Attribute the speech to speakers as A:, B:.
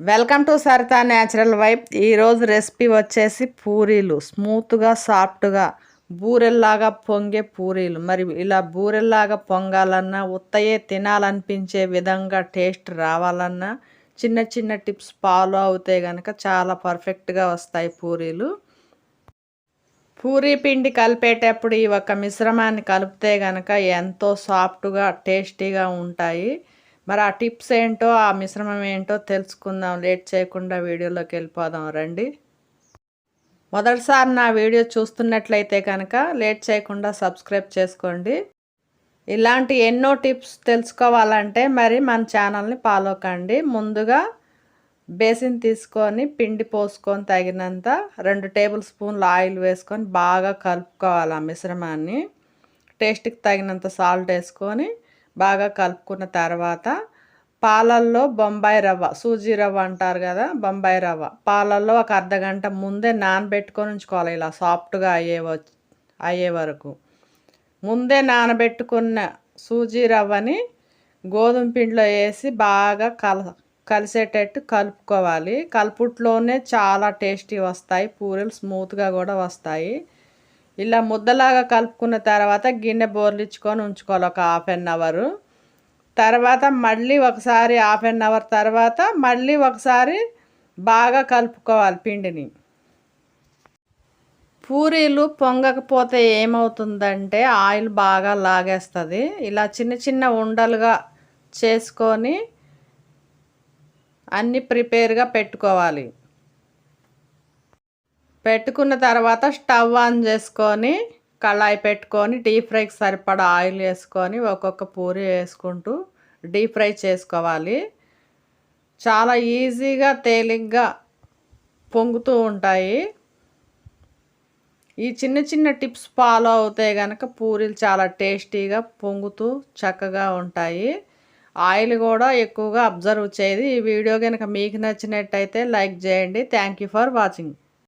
A: Welcome to Saritha natural vibe. ఈరోజు recipe వచ్చేసి పూరీలు. స్మూత్గా సాఫ్ట్గా బూరెల్లాగా పొంగే పూరీలు. మరి ఇలా బూరెల్లాగా పొంగాలన్నా ఉత్తయే తినాలనిపించే విధంగా టేస్ట్ రావాలన్నా చిన్న చిన్న టిప్స్ ఫాలో అవుతే కనుక చాలా పర్ఫెక్ట్గా వస్తాయి పూరీలు. పూరీ పిండి కలిపేటప్పుడు ఈ ఒక మిశ్రమాన్ని కలిపితే కనుక ఎంతో సాఫ్ట్గా టేస్టీగా ఉంటాయి. మరి ఆ టిప్స్ ఏంటో ఆ మిశ్రమం ఏంటో తెలుసుకుందాం. లేట్ చేయకుండా వీడియోలోకి వెళ్ళిపోదాం రండి. మొదటిసారి నా వీడియో చూస్తున్నట్లయితే కనుక లేట్ చేయకుండా సబ్స్క్రైబ్ చేసుకోండి. ఇలాంటి ఎన్నో టిప్స్ తెలుసుకోవాలంటే మరి మన ఛానల్ని ఫాలో కండి. ముందుగా బేసిన్ తీసుకొని పిండి పోసుకొని తగినంత రెండు టేబుల్ స్పూన్లు ఆయిల్ వేసుకొని బాగా కలుపుకోవాలి ఆ మిశ్రమాన్ని. టేస్ట్కి తగినంత సాల్ట్ వేసుకొని బాగా కలుపుకున్న తర్వాత పాలల్లో బొంబాయి రవ్వ సూజీ రవ్వ అంటారు కదా బొంబాయి రవ్వ. పాలల్లో ఒక అర్ధ గంట ముందే నానబెట్టుకొని ఉంచుకోవాలి ఇలా సాఫ్ట్గా అయ్యే అయ్యే వరకు. ముందే నానబెట్టుకున్న సూజీ రవ్వని గోధుమ పిండిలో వేసి బాగా కల కలిసేటట్టు కలుపుకోవాలి. కలుపుట్లోనే చాలా టేస్టీ వస్తాయి పూరీలు స్మూత్గా కూడా వస్తాయి. ఇలా ముద్దలాగా కలుపుకున్న తర్వాత గిన్నె బోర్లిచ్చుకొని ఉంచుకోవాలి ఒక హాఫ్ అన్ అవరు తర్వాత మళ్ళీ ఒకసారి హాఫ్ అన్ అవర్ తర్వాత మళ్ళీ ఒకసారి బాగా కలుపుకోవాలి పిండిని. పూరీలు పొంగకపోతే ఏమవుతుందంటే ఆయిల్ బాగా లాగేస్తుంది. ఇలా చిన్న చిన్న ఉండలుగా చేసుకొని అన్నీ ప్రిపేర్గా పెట్టుకోవాలి. పెట్టుకున్న తర్వాత స్టవ్ ఆన్ చేసుకొని కళాయి పెట్టుకొని డీప్ ఫ్రైకి సరిపడా ఆయిల్ వేసుకొని ఒక్కొక్క పూరి వేసుకుంటూ డీప్ ఫ్రై చేసుకోవాలి. చాలా ఈజీగా తేలిగ్గా పొంగుతూ ఉంటాయి. ఈ చిన్న చిన్న టిప్స్ ఫాలో అవుతే కనుక పూరీలు చాలా టేస్టీగా పొంగుతూ చక్కగా ఉంటాయి. ఆయిల్ కూడా ఎక్కువగా అబ్జర్వ్ చేయదు. ఈ వీడియో కనుక మీకు నచ్చినట్టయితే లైక్ చేయండి. Thank you for watching.